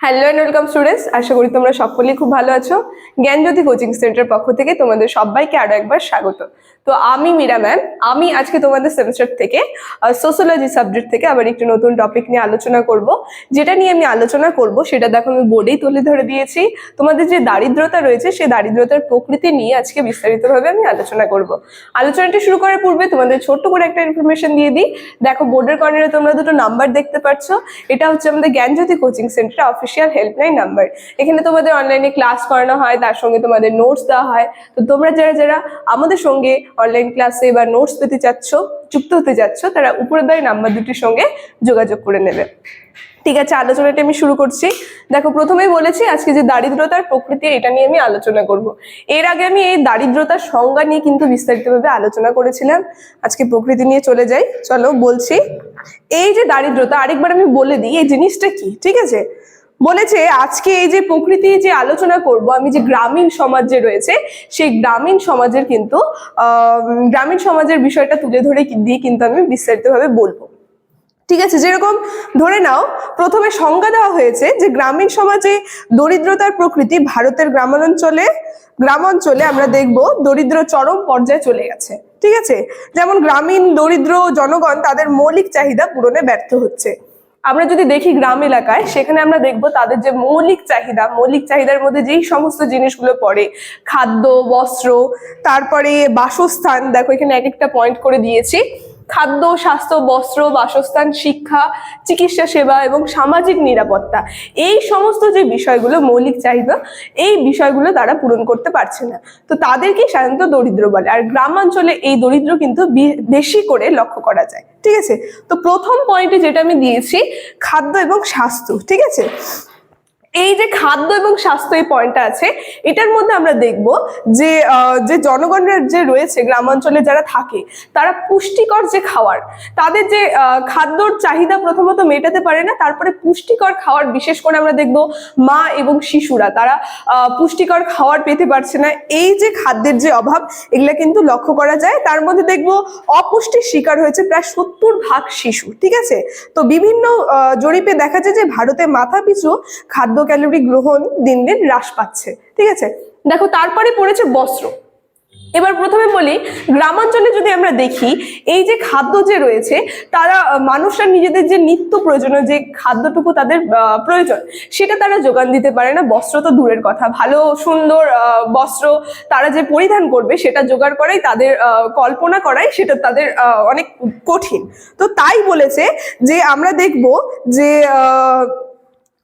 Hello and welcome students আশা করি তোমরা সকলেই খুব ভালো আছো। জ্ঞানজ্যোতি কোচিং সেন্টার পক্ষ থেকে তোমাদের সবাইকে আরও একবার স্বাগত। তো আমি মীরা ম্যাম আমি আজকে তোমাদের সেমিস্টার থেকে সোশ্যোলজি সাবজেক্ট থেকে আবার একটু নতুন টপিক নিয়ে আলোচনা করব। যেটা নিয়ে আমি আলোচনা করব, সেটা দেখো আমি বোর্ডেই তুলে ধরে দিয়েছি। তোমাদের যে দারিদ্রতা রয়েছে সেই দারিদ্রতার প্রকৃতি নিয়ে আজকে বিস্তারিতভাবে আমি আলোচনা করব। আলোচনাটি শুরু করার পূর্বে তোমাদের ছোট্ট করে একটা ইনফরমেশন দিয়ে দিই। দেখো বোর্ডের কর্নারে তোমরা দুটো নাম্বার দেখতে পাচ্ছ। এটা হচ্ছে আমাদের Gyanjyoti coaching centre official helpline number এখানে তোমাদের অনলাইনে ক্লাস করানো হয়, তার সঙ্গে তোমাদের নোটস দেওয়া হয়। তো তোমরা যারা যারা আমাদের সঙ্গে অনলাইন ক্লাসে বা নোটস পেতে চাচ্ছ, যুক্ত হতে যাচ্ছ তারা উপরে দেয় নাম্বার দুটির সঙ্গে যোগাযোগ করে নেবে। ঠিক আছে, আলোচনাটি আমি শুরু করছি। দেখো, প্রথমেই বলেছি আজকে যে দারিদ্রতার প্রকৃতি, এটা নিয়ে আমি আলোচনা করব। এর আগে আমি এই দারিদ্রতার সংজ্ঞা নিয়ে কিন্তু বিস্তারিতভাবে আলোচনা করেছিলাম। আজকে প্রকৃতি নিয়ে চলে যাই। চলো, বলছি। এই যে দারিদ্রতা, আরেকবার আমি বলে দিই, এই জিনিসটা কি? ঠিক আছে? বলেছে, আজকে এই যে প্রকৃতি যে আলোচনা করব, আমি যে গ্রামীণ সমাজ রয়েছে, সেই গ্রামীণ সমাজের কিন্তু গ্রামীণ সমাজের বিষয়টা তুলে ধরে দিয়ে কিন্তু আমি বিস্তারিতভাবে বলব। ঠিক আছে, যেরকম ধরে নাও, প্রথমে সংজ্ঞা দেওয়া হয়েছে যে গ্রামীণ সমাজে দরিদ্রতার প্রকৃতি ভারতের গ্রামাঞ্চলে গ্রামাঞ্চলে আমরা দেখব দরিদ্র চরম পর্যায়ে চলে গেছে। ঠিক আছে? যেমন গ্রামীণ দরিদ্র জনগণ তাদের মৌলিক চাহিদা পূরণে ব্যর্থ হচ্ছে। আমরা যদি দেখি গ্রাম এলাকায়, সেখানে আমরা দেখব তাদের যে মৌলিক চাহিদা, মৌলিক চাহিদার মধ্যে যেই সমস্ত জিনিসগুলো পড়ে, খাদ্য, বস্ত্র, তারপরে বাসস্থান, দেখো এখানে এক একটা পয়েন্ট করে দিয়েছি। খাদ্য, স্বাস্থ্য, বস্ত্র, বাসস্থান, শিক্ষা, চিকিৎসা সেবা এবং সামাজিক নিরাপত্তা, এই সমস্ত যে বিষয়গুলো মৌলিক চাহিদা, এই বিষয়গুলো তারা পূরণ করতে পারছে না। তো তাদেরকে সাধারণত দরিদ্র বলে। আর গ্রামাঞ্চলে এই দরিদ্র কিন্তু বেশি করে লক্ষ্য করা যায়। ঠিক আছে? তো প্রথম পয়েন্টে যেটা আমি দিয়েছি খাদ্য এবং স্বাস্থ্য ঠিক আছে? এই যে খাদ্য এবং স্বাস্থ্য এই পয়েন্টটা আছে, এটার মধ্যে আমরা দেখব যে যে জনগণের যে রয়েছে, গ্রামাঞ্চলে যারা থাকে, তারা পুষ্টিকর যে খাওয়ার তাদের যে খাদ্যর চাহিদা প্রথমত মেটাতে পারে না, তারপরে পুষ্টিকর খাওয়ার বিশেষ করে আমরা দেখব মা এবং শিশুরা, তারা পুষ্টিকর খাওয়ার পেতে পারছে না। এই যে খাদ্যের যে অভাব, এগুলা কিন্তু লক্ষ্য করা যায়। তার মধ্যে দেখব অপুষ্টির শিকার হয়েছে প্রায় সত্তর ভাগ শিশু, ঠিক আছে? তো বিভিন্ন জরিপে দেখা যায় যে ভারতে মাথা পিছু খাদ্য ক্যালোরি গ্রহণ দিন দিন হ্রাস পাচ্ছে, ঠিক আছে? দেখো, তারপরে পড়েছে বস্ত্র। এবার প্রথমে বলি, গ্রামাঞ্চলে যদি আমরা দেখি, এই যে খাদ্য যে রয়েছে, তারা মানুষরা নিজেদের যে নিত্য প্রয়োজনীয় যে খাদ্যটুকু তাদের প্রয়োজন, সেটা তারা যোগান দিতে পারে না। বস্ত্র তো দূরের কথা। ভালো, সুন্দর বস্ত্র তারা যে পরিধান করবে, সেটা জোগাড় করাই তাদের কল্পনা করাই সেটা তাদের অনেক কঠিন। তো তাই বলেছে যে আমরা দেখব যে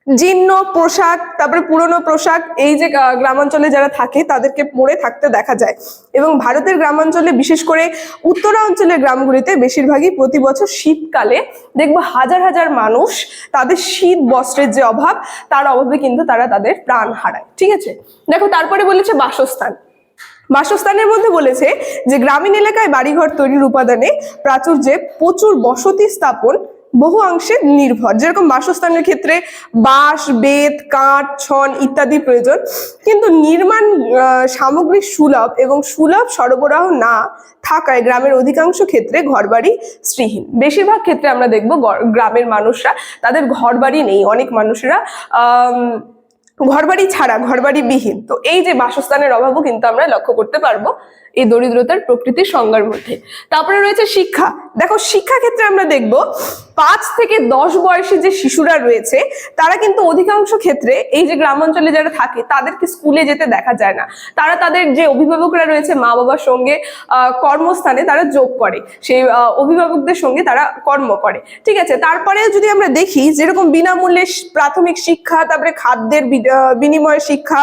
জীর্ণ, পোশাক, তারপরে পুরনো পোশাক, এই যে গ্রামাঞ্চলে যারা থাকে, তাদেরকে পরে থাকতে দেখা যায়। এবং ভারতের গ্রামাঞ্চলে, বিশেষ করে উত্তরাঞ্চলের গ্রামগুলিতে, বেশিরভাগই প্রতি বছর শীতকালে দেখব হাজার হাজার মানুষ তাদের শীত বস্ত্রের যে অভাব, তার অভাবে কিন্তু তারা তাদের প্রাণ হারায়। ঠিক আছে? দেখো, তারপরে বলেছে বাসস্থান। বাসস্থানের মধ্যে বলেছে যে, গ্রামীণ এলাকায় বাড়িঘর তৈরির উপাদানে প্রাচুর্যে প্রচুর বসতি স্থাপন বহু অংশে নির্ভর। যেরকম বাসস্থানের ক্ষেত্রে বাঁশ, বেত, কাঠ, ছন ইত্যাদি প্রয়োজন। কিন্তু নির্মাণ সামগ্রী সুলভ এবং সুলভ সরবরাহ না থাকায় গ্রামের অধিকাংশ ক্ষেত্রে ঘরবাড়ি শ্রীহীন বেশিরভাগ ক্ষেত্রে আমরা দেখব গ্রামের মানুষরা তাদের ঘরবাড়ি নেই। অনেক মানুষেরা ঘরবাড়ি ছাড়া ঘরবাড়ি বিহীন তো এই যে বাসস্থানের অভাবও কিন্তু আমরা লক্ষ্য করতে পারব। এই দরিদ্রতার প্রকৃতির সংজ্ঞার মধ্যে। তারপরে রয়েছে শিক্ষা। দেখো শিক্ষা ক্ষেত্রে আমরা দেখব, পাঁচ থেকে দশ বয়সী যে শিশুরা রয়েছে, তারা কিন্তু অধিকাংশ ক্ষেত্রে এই যে গ্রামাঞ্চলে যারা থাকে, তাদেরকে স্কুলে যেতে দেখা যায় না। তারা তাদের যে অভিভাবকরা রয়েছে, মা বাবার সঙ্গে কর্মস্থানে তারা যোগ করে। সেই অভিভাবকদের সঙ্গে তারা কর্ম করে। ঠিক আছে? তারপরে যদি আমরা দেখি, যেরকম বিনামূল্যে প্রাথমিক শিক্ষা, তারপরে খাদ্যের বিনিময় শিক্ষা,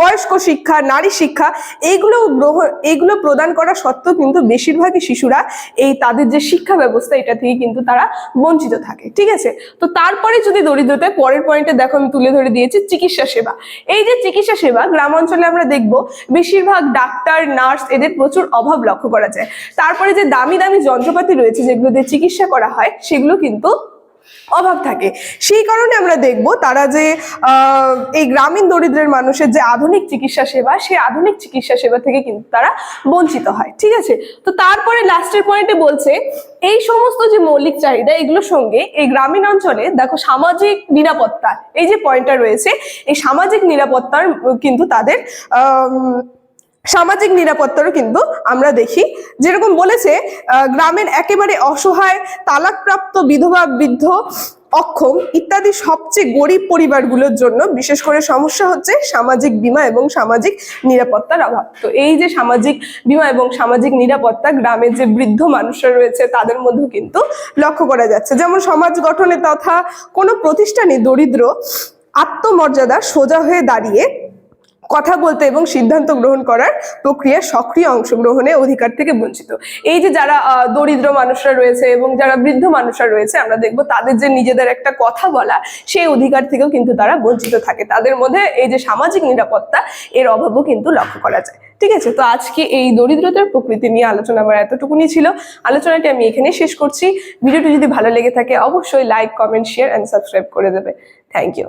বয়স্ক শিক্ষা, নারী শিক্ষা, এইগুলো গ্রহণ এইগুলো প্রদান করা সত্ত্বেও কিন্তু বেশিরভাগই শিশুরা এই তাদের যে শিক্ষা ব্যবস্থা, এটা থেকে কিন্তু তারা বঞ্চিত থাকে। ঠিক আছে? তো তারপরে যদি দরিদ্রতায় পরের পয়েন্টে দেখো আমি তুলে ধরে দিয়েছি, চিকিৎসা সেবা। এই যে চিকিৎসা সেবা, গ্রামাঞ্চলে আমরা দেখব বেশিরভাগ ডাক্তার, নার্স এদের প্রচুর অভাব লক্ষ্য করা যায়। তারপরে যে দামি দামি যন্ত্রপাতি রয়েছে, যেগুলো দিয়ে চিকিৎসা করা হয়, সেগুলো কিন্তু অভাব থাকে। সেই কারণে আমরা দেখব তারা যে এই গ্রামীণ দরিদ্রের মানুষের যে আধুনিক চিকিৎসা সেবা, সেই আধুনিক চিকিৎসা সেবা থেকে কিন্তু তারা বঞ্চিত হয়, ঠিক আছে? তো তারপরে লাস্টের পয়েন্টে বলছে, এই সমস্ত যে মৌলিক চাহিদা, এগুলোর সঙ্গে এই গ্রামীণ অঞ্চলে দেখো সামাজিক নিরাপত্তা, এই যে পয়েন্টটা রয়েছে, এই সামাজিক নিরাপত্তার কিন্তু তাদের সামাজিক নিরাপত্তারও কিন্তু আমরা দেখি। যেরকম বলেছে গ্রামের একেবারে অসহায়, তালাকপ্রাপ্ত বিধবা, বৃদ্ধ, অক্ষম ইত্যাদি সবচেয়ে গরিব পরিবারগুলোর জন্য বিশেষ করে সমস্যা হচ্ছে সামাজিক বীমা এবং সামাজিক নিরাপত্তার অভাব। তো এই যে সামাজিক বীমা এবং সামাজিক নিরাপত্তা, গ্রামের যে বৃদ্ধ মানুষরা রয়েছে, তাদের মধ্যেও কিন্তু লক্ষ্য করা যাচ্ছে। যেমন সমাজ গঠনে তথা কোনো প্রতিষ্ঠানে দরিদ্র আত্মমর্যাদা সোজা হয়ে দাঁড়িয়ে কথা বলতে এবং সিদ্ধান্ত গ্রহণ করার প্রক্রিয়ার সক্রিয় অংশগ্রহণে অধিকার থেকে বঞ্চিত। এই যে যারা দরিদ্র মানুষরা রয়েছে এবং যারা বৃদ্ধ মানুষরা রয়েছে, আমরা দেখব তাদের যে নিজেদের একটা কথা বলা সেই অধিকার থেকেও কিন্তু তারা বঞ্চিত থাকে। তাদের মধ্যে এই যে সামাজিক নিরাপত্তা, এর অভাবও কিন্তু লক্ষ্য করা যায়। ঠিক আছে? তো আজকে এই দরিদ্রতার প্রকৃতি নিয়ে আলোচনা আমার এতটুকুনি ছিল। আলোচনাটি আমি এখানে শেষ করছি। ভিডিওটি যদি ভালো লেগে থাকে, অবশ্যই like comment share and subscribe করে দেবে। Thank you